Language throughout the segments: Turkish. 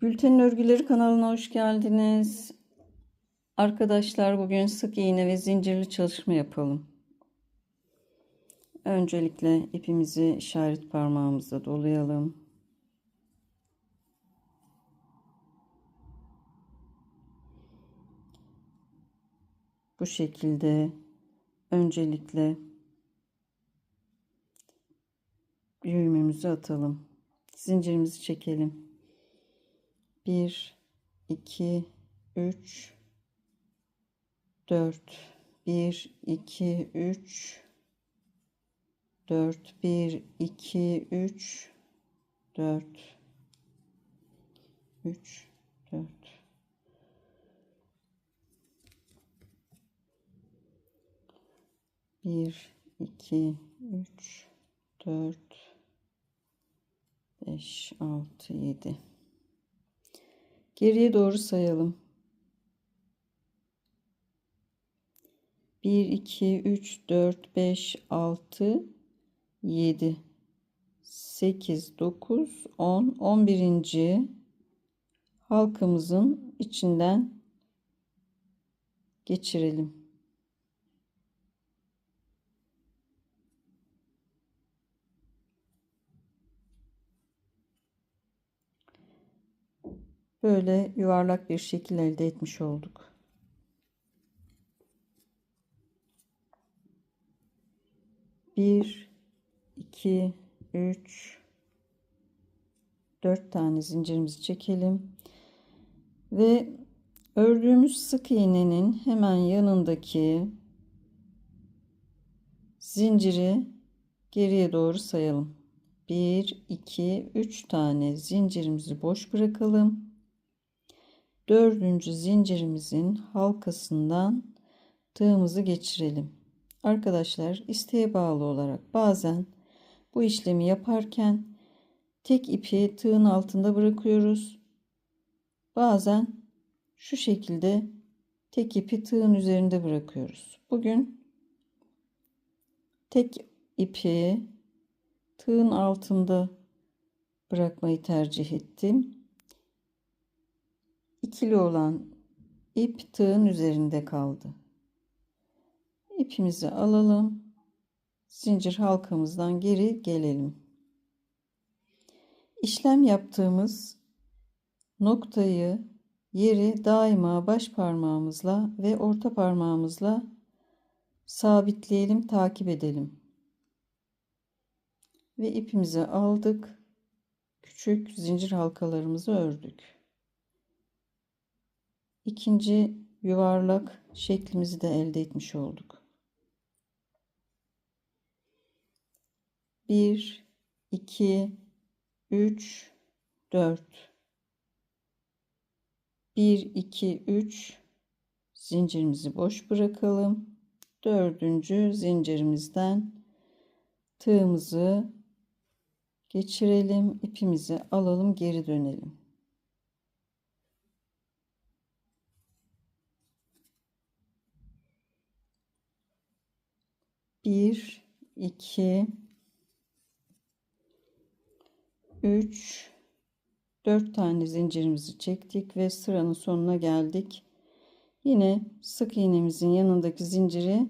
Gülten'in Örgüleri kanalına hoş geldiniz. Arkadaşlar bugün sık iğne ve zincirli çalışma yapalım. Öncelikle ipimizi işaret parmağımızda dolayalım. Bu şekilde öncelikle düğümümüzü atalım. Zincirimizi çekelim. 1 2 3 4 1 2 3 4 1 2 3 4 3 4 1 2 3 4 5 6 7 Geriye doğru sayalım. 1 2 3 4 5 6 7 8 9 10 11. halkamızın içinden geçirelim. Böyle yuvarlak bir şekil elde etmiş olduk. Bir, iki, üç, dört tane zincirimizi çekelim. Ve ördüğümüz sık iğnenin hemen yanındaki zinciri geriye doğru sayalım. 1 2 3 tane zincirimizi boş bırakalım dördüncü zincirimizin halkasından tığımızı geçirelim. Arkadaşlar isteğe bağlı olarak bazen bu işlemi yaparken tek ipi tığın altında bırakıyoruz. Bazen şu şekilde tek ipi tığın üzerinde bırakıyoruz. Bugün tek ipi tığın altında bırakmayı tercih ettim ikili olan ip tığın üzerinde kaldı. İpimizi alalım. Zincir halkamızdan geri gelelim. İşlem yaptığımız noktayı yeri daima baş parmağımızla ve orta parmağımızla sabitleyelim, takip edelim. Ve ipimizi aldık. Küçük zincir halkalarımızı ördük ikinci yuvarlak şeklimizi de elde etmiş olduk. 1 2 3 4 1 2 3 zincirimizi boş bırakalım. Dördüncü zincirimizden tığımızı geçirelim, ipimizi alalım, geri dönelim. 1 2 3 4 tane zincirimizi çektik ve sıranın sonuna geldik. Yine sık iğnemizin yanındaki zinciri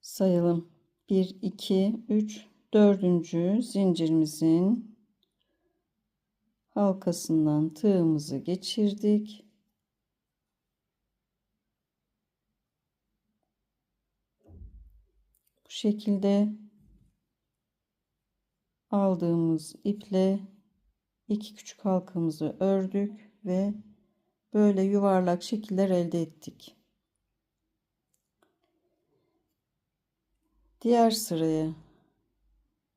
sayalım. 1 2 3 4. zincirimizin halkasından tığımızı geçirdik. Şekilde aldığımız iple iki küçük halkamızı ördük ve böyle yuvarlak şekiller elde ettik. Diğer sıraya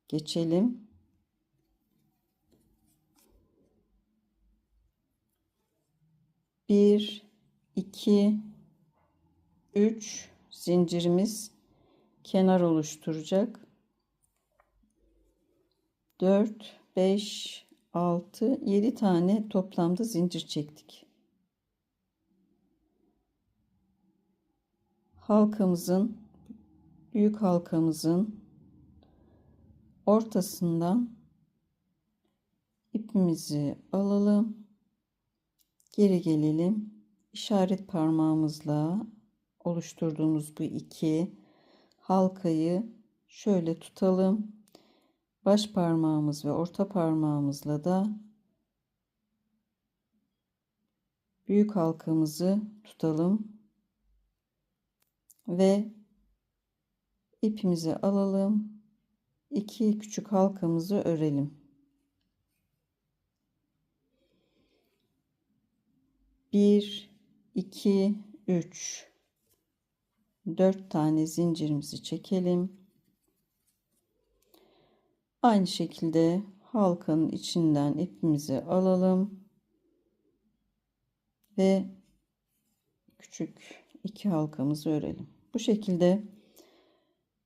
geçelim. Bir, iki, üç zincirimiz kenar oluşturacak. 4 5 6 7 tane toplamda zincir çektik. Halkamızın büyük halkamızın ortasından ipimizi alalım Geri gelelim. İşaret parmağımızla oluşturduğumuz bu iki halkayı şöyle tutalım. Baş parmağımız ve orta parmağımızla da büyük halkamızı tutalım ve ipimizi alalım. İki küçük halkamızı örelim. Bir, iki, üç, dört tane zincirimizi çekelim. Aynı şekilde halkanın içinden ipimizi alalım ve küçük iki halkamızı örelim. Bu şekilde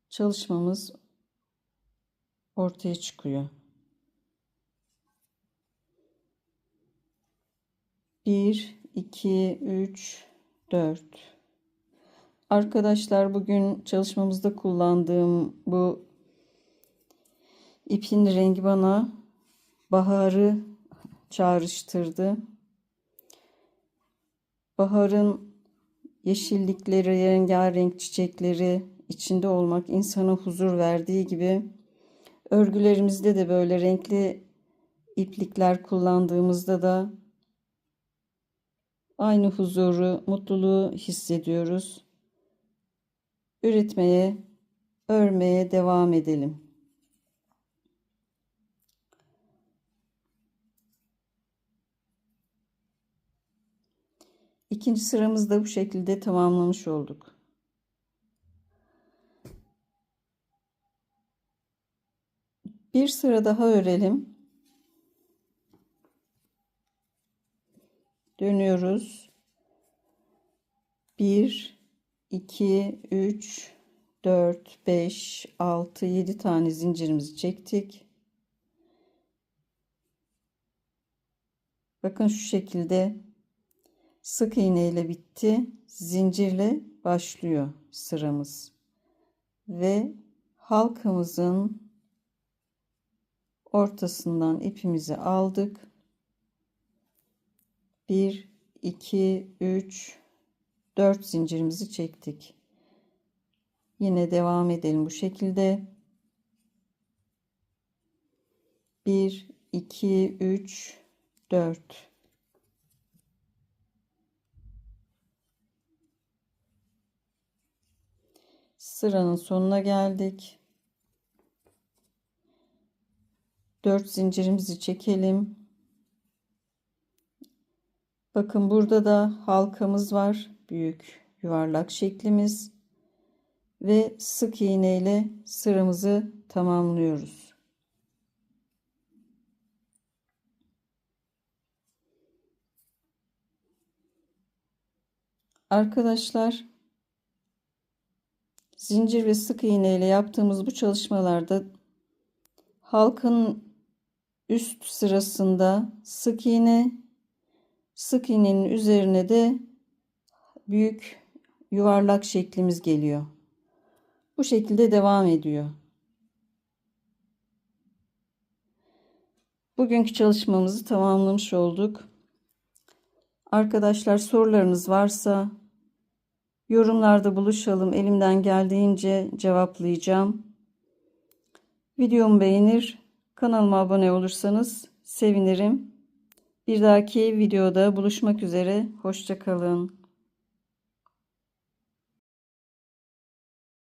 çalışmamız ortaya çıkıyor. Bir, iki, üç, dört. Arkadaşlar bugün çalışmamızda kullandığım bu ipin rengi bana baharı çağrıştırdı. Baharın yeşillikleri, rengarenk çiçekleri içinde olmak insana huzur verdiği gibi örgülerimizde de böyle renkli iplikler kullandığımızda da aynı huzuru, mutluluğu hissediyoruz. Üretmeye, örmeye devam edelim. İkinci sıramızda bu şekilde tamamlamış olduk. Bir sıra daha örelim. Dönüyoruz. 1 2 3 4 5 6 7 tane zincirimizi çektik. Bakın şu şekilde sık iğne ile bitti. Zincirle başlıyor sıramız. Ve halkamızın ortasından ipimizi aldık. 1 2 3 4 zincirimizi çektik. Yine devam edelim bu şekilde. 1 2 3 4 Sıranın sonuna geldik. 4 zincirimizi çekelim. Bakın burada da halkamız var. Büyük yuvarlak şeklimiz. Ve sık iğne ile sıramızı tamamlıyoruz. Arkadaşlar zincir ve sık iğne ile yaptığımız bu çalışmalarda halkanın üst sırasında sık iğne sık iğnenin üzerine de büyük yuvarlak şeklimiz geliyor. Bu şekilde devam ediyor. Bugünkü çalışmamızı tamamlamış olduk. Arkadaşlar sorularınız varsa yorumlarda buluşalım. Elimden geldiğince cevaplayacağım. Videomu beğenir, kanalıma abone olursanız sevinirim. Bir dahaki videoda buluşmak üzere. Hoşçakalın.